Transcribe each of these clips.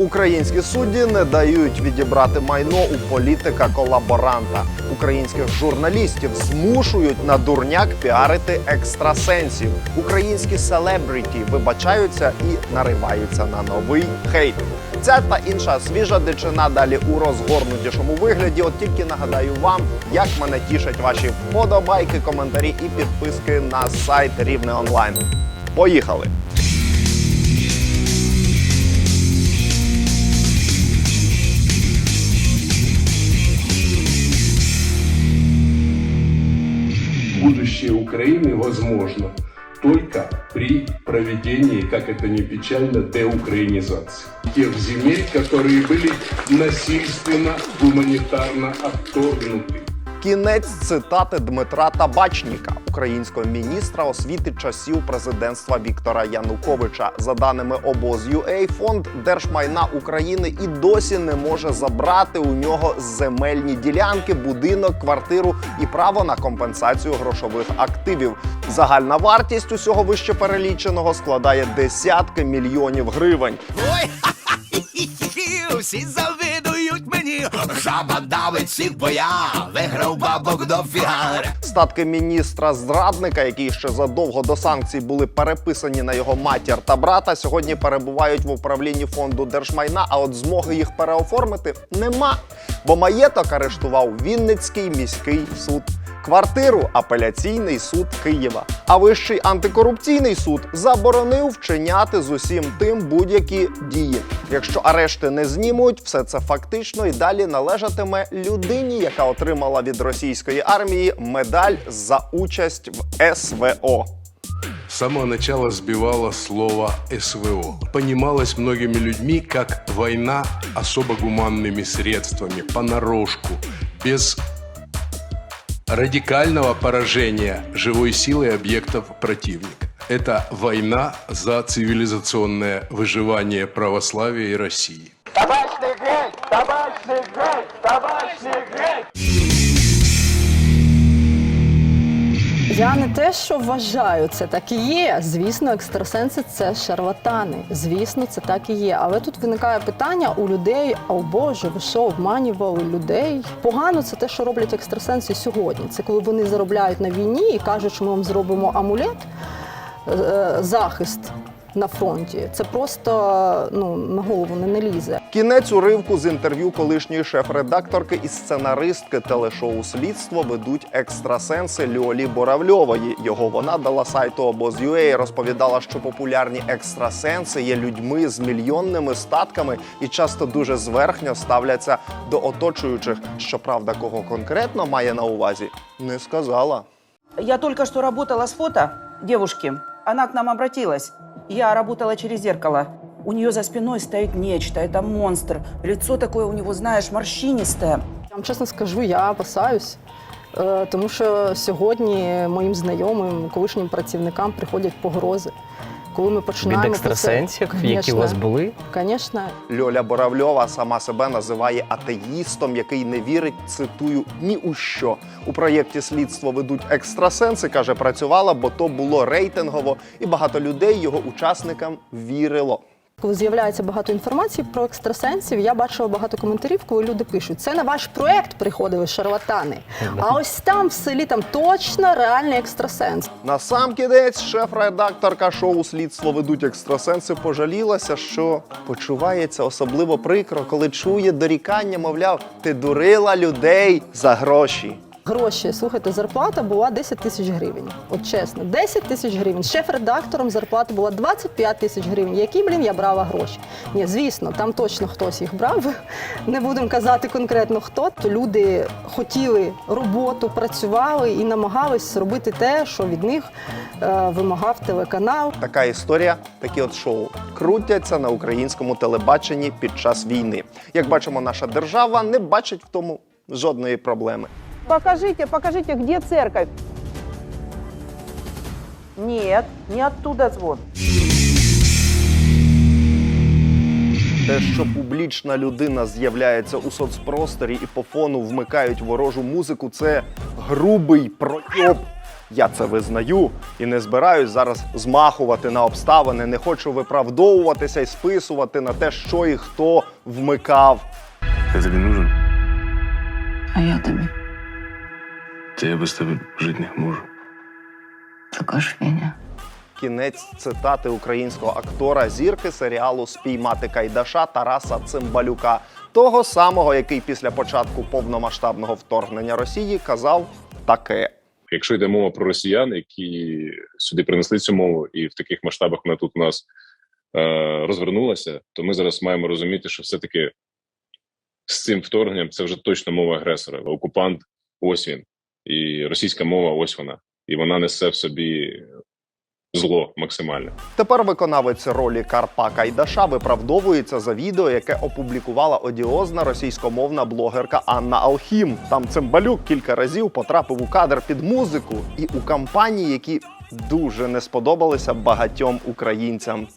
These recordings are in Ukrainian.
Українські судді не дають відібрати майно у політика-колаборанта. Українських журналістів змушують на дурняк піарити екстрасенсів. Українські селебріті вибачаються і нариваються на новий хейт. Ця та інша свіжа дичина далі у розгорнутішому вигляді. От тільки нагадаю вам, як мене тішать ваші вподобайки, коментарі і підписки на сайт Рівне онлайн. Поїхали! будущее Украины возможно только при проведении, как это ни печально, деукраинизации тех земель, которые были насильственно, гуманитарно отторгнуты. Кінець цитати Дмитра Табачніка, українського міністра освіти часів президентства Віктора Януковича. За даними обоз.UA, фонд держмайна України і досі не може забрати у нього земельні ділянки, будинок, квартиру і право на компенсацію грошових активів. Загальна вартість усього вище переліченого складає десятки мільйонів гривень. Ой, ха-ха-хі-хі, усі завидують. Жаба давить всіх боя, виграв бабок до фігари. Статки міністра зрадника, які ще задовго до санкцій були переписані на його матір та брата, сьогодні перебувають в управлінні фонду держмайна. А от змоги їх переоформити нема. Бо маєток арештував Вінницький міський суд. Квартиру апеляційний суд Києва. А вищий антикорупційний суд заборонив вчиняти з усім тим будь-які дії. Якщо арешти не знімуть, все це фактично і далі належатиме людині, яка отримала від російської армії медаль за участь в СВО. С самого начала сбивало слово СВО. Понималось многими людьми как война особо гуманными средствами, понарошку, без радикального поражения живой силы объектов противника. Это война за цивилизационное выживание православия и России. Я не те, що вважаю, це так і є. Звісно, екстрасенси це шарлатани. Звісно, це так і є. Але тут виникає питання у людей: о Боже, ви що обманювали людей? Погано це те, що роблять екстрасенси сьогодні. Це коли вони заробляють на війні і кажуть, що ми вам зробимо амулет, е, захист на фронті. Це просто ну на голову не, не лізе. Кінець уривку з інтерв'ю колишньої шеф-редакторки і сценаристки телешоу Слідство ведуть екстрасенси Льолі Боравльової. Його вона дала сайту обоз.ua і розповідала, що популярні екстрасенси є людьми з мільйонними статками і часто дуже зверхньо ставляться до оточуючих. Щоправда, кого конкретно має на увазі, не сказала. Я только что работала с фото девушки. Она к нам обратилась. Я работала через зеркало. У нее за спиной стоит нечто. Это монстр. Лицо такое у него, знаешь, морщинистое. Я вам чесно скажу, я опасаюсь. е, Тому що сьогодні моїм знайомим, колишнім працівникам приходять погрози. Коли ми починаємо Від екстрасенсів, які у вас були? Звісно, Льоля Боравльова сама себе називає атеїстом, який не вірить, цитую, ні у що. У проєкті слідство ведуть екстрасенси, каже, працювала, бо то було рейтингово, і багато людей його учасникам вірило. Коли з'являється багато інформації про екстрасенсів, я бачила багато коментарів, коли люди пишуть: це на ваш проект приходили шарлатани. А ось там в селі там точно реальний екстрасенс. Насамкінець шеф-редакторка шоу Слідство ведуть екстрасенси пожалілася, що почувається особливо прикро, коли чує дорікання, мовляв, ти дурила людей за гроші. Гроші, слухайте, зарплата була 10 тисяч гривень. От чесно, 10 тисяч гривень. Шеф-редактором зарплата була 25 тисяч гривень. Які, блін, я брала гроші? Ні, звісно, там точно хтось їх брав. Не будемо казати конкретно хто. То люди хотіли роботу, працювали і намагались робити те, що від них е, вимагав телеканал. Така історія, такі от шоу крутяться на українському телебаченні під час війни. Як бачимо, наша держава не бачить в тому жодної проблеми. Покажите, покажите, где церковь? Нет, не оттуда звон. Те, що публічна людина з'являється у соцпросторі і по фону вмикають ворожу музику, це грубий пройоб. Я це визнаю і не збираюсь зараз змахувати на обставини, не хочу виправдовуватися і списувати на те, що і хто вмикав. Я тобі нужен, А я тобі та я без тебе жити не можу. також Феня. Кінець цитати українського актора зірки серіалу Спіймати Кайдаша Тараса Цимбалюка, того самого, який після початку повномасштабного вторгнення Росії казав таке. Якщо йде мова про росіян, які сюди принесли цю мову, і в таких масштабах вона тут у нас е, розвернулася, то ми зараз маємо розуміти, що все-таки з цим вторгненням це вже точно мова агресора. Окупант ось він, і російська мова ось вона, і вона несе в собі зло максимальне. Тепер виконавець ролі Карпа Кайдаша виправдовується за відео, яке опублікувала одіозна російськомовна блогерка Анна Алхім. Там Цимбалюк кілька разів потрапив у кадр під музику і у кампанії, які дуже не сподобалися багатьом українцям.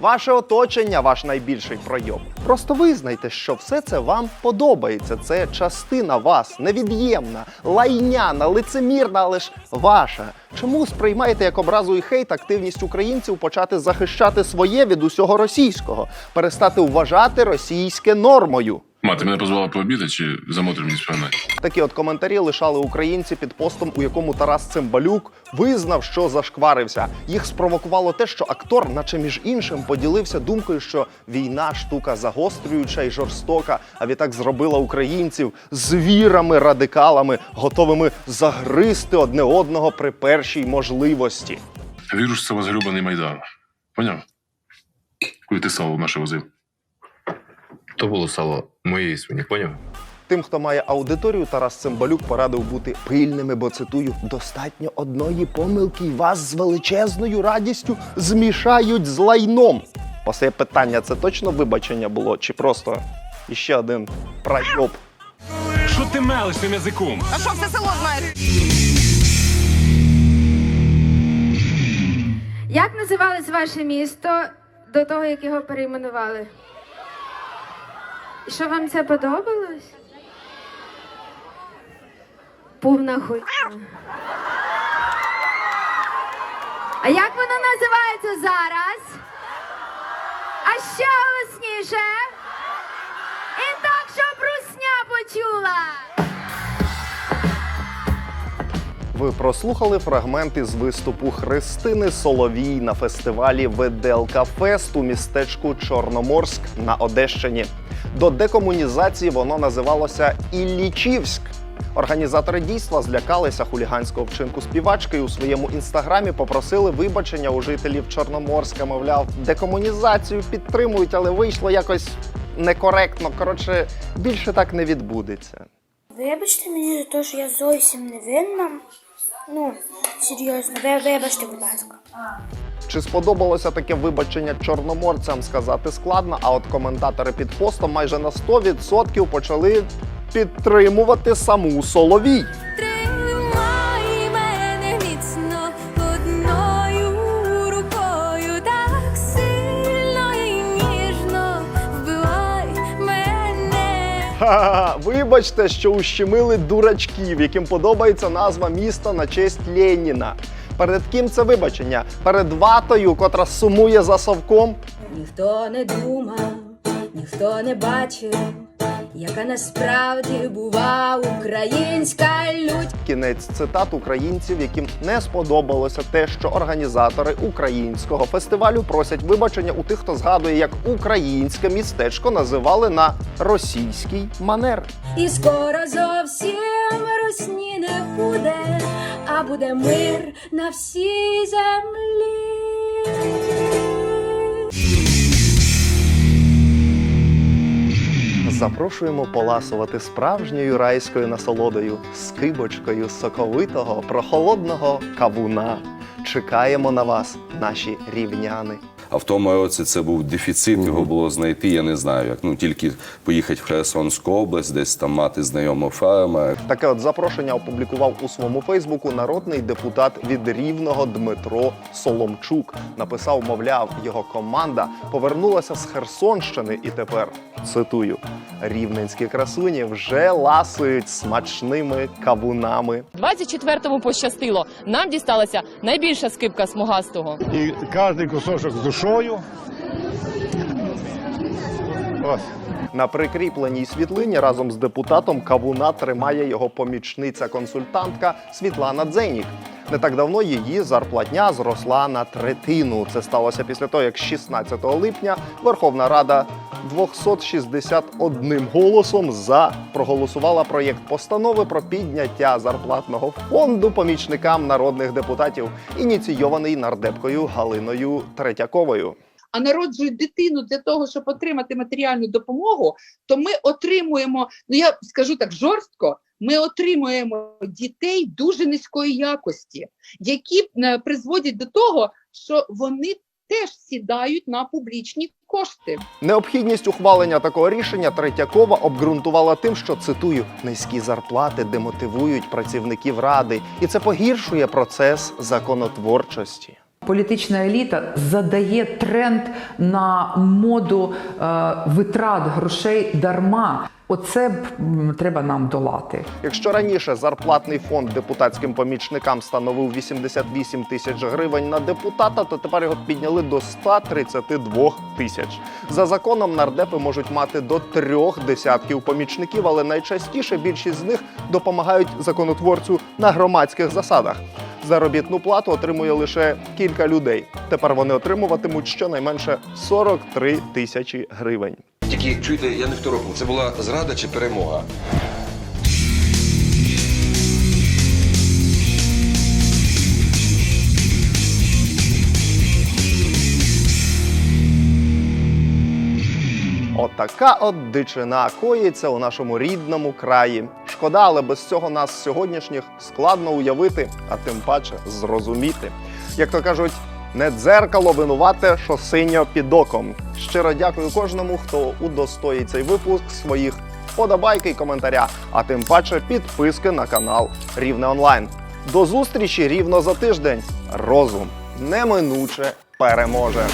Ваше оточення ваш найбільший пройом. Просто визнайте, що все це вам подобається. Це частина вас, невід'ємна, лайняна, лицемірна, але ж ваша. Чому сприймаєте як образу і хейт активність українців почати захищати своє від усього російського, перестати вважати російське нормою? Ма, ти мене позвала пообідати чи замотри мені спинати? Такі от коментарі лишали українці під постом, у якому Тарас Цимбалюк визнав, що зашкварився. Їх спровокувало те, що актор, наче між іншим, поділився думкою, що війна штука загострююча і жорстока, а відтак зробила українців звірами, радикалами, готовими загризти одне одного при першій можливості. Віру, що це возгрюбаний майдан. Поняв? Коли ти сало наше возив. То було сало моєї свині, поняв? Тим, хто має аудиторію, Тарас Цимбалюк порадив бути пильними, бо цитую: достатньо одної помилки, і вас з величезною радістю змішають з лайном. Постає питання: це точно вибачення було, чи просто іще один прайоб? Що ти мелиш тим язиком? Як називалось ваше місто до того, як його перейменували? Що вам це подобалось? Повна хуйня. А як воно називається зараз? А ще голосніше. І так, щоб русня почула. Ви прослухали фрагмент із виступу Христини Соловій на фестивалі Веделка Фест у містечку Чорноморськ на Одещині. До декомунізації воно називалося Іллічівськ. Організатори дійства злякалися хуліганського вчинку співачки і у своєму інстаграмі попросили вибачення у жителів Чорноморська. Мовляв, декомунізацію підтримують, але вийшло якось некоректно. Коротше, більше так не відбудеться. Вибачте мені за те, що я зовсім не винна. Ну, серйозно, ви вибачте, будь ласка. Чи сподобалося таке вибачення чорноморцям сказати складно, а от коментатори під постом майже на 100% почали підтримувати саму Соловій. Вибачте, що ущемили дурачків, яким подобається назва міста на честь Леніна. Перед ким це вибачення? Перед ватою, котра сумує за совком. Ніхто не думав, ніхто не бачив, яка насправді бува українська лють. Кінець цитат українців, яким не сподобалося те, що організатори українського фестивалю просять вибачення у тих, хто згадує, як українське містечко називали на російський манер. І скоро зовсім русні не буде, а буде мир на всій землі. Запрошуємо поласувати справжньою райською насолодою, скибочкою соковитого прохолодного кавуна. Чекаємо на вас, наші рівняни. А в тому році це був дефіцит, його було знайти. Я не знаю, як ну тільки поїхати в Херсонську область, десь там мати знайомого фермера. Таке от запрошення опублікував у своєму Фейсбуку народний депутат від Рівного Дмитро Соломчук. Написав, мовляв, його команда повернулася з Херсонщини і тепер цитую: рівненські красуні вже ласують смачними кавунами. 24-му пощастило. Нам дісталася найбільша скипка смугастого. І кожен кусочок з душою. Ось. На прикріпленій світлині разом з депутатом кавуна тримає його помічниця-консультантка Світлана Дзенік. Не так давно її зарплатня зросла на третину. Це сталося після того, як 16 липня Верховна Рада 261 голосом за проголосувала проєкт постанови про підняття зарплатного фонду помічникам народних депутатів, ініційований нардепкою Галиною Третьяковою. А народжують дитину для того, щоб отримати матеріальну допомогу, то ми отримуємо, ну я скажу так жорстко, ми отримуємо дітей дуже низької якості, які е, призводять до того, що вони теж сідають на публічні кошти. Необхідність ухвалення такого рішення Третьякова обґрунтувала тим, що цитую низькі зарплати демотивують працівників ради, і це погіршує процес законотворчості. Політична еліта задає тренд на моду е, витрат грошей дарма. Оце б треба нам долати. Якщо раніше зарплатний фонд депутатським помічникам становив 88 тисяч гривень на депутата, то тепер його підняли до 132 тисяч. За законом нардепи можуть мати до трьох десятків помічників, але найчастіше більшість з них допомагають законотворцю на громадських засадах. Заробітну плату отримує лише кілька людей. Тепер вони отримуватимуть щонайменше 43 тисячі гривень. Тільки чуєте, я не второпну, це була зрада чи перемога? Отака от дичина коїться у нашому рідному краї. Шкода, але без цього нас сьогоднішніх складно уявити, а тим паче зрозуміти. Як то кажуть, не дзеркало винувате, що синьо під оком. Щиро дякую кожному, хто удостоїть цей випуск своїх подобайки і коментаря, а тим паче підписки на канал Рівне Онлайн. До зустрічі рівно за тиждень. Розум неминуче переможе.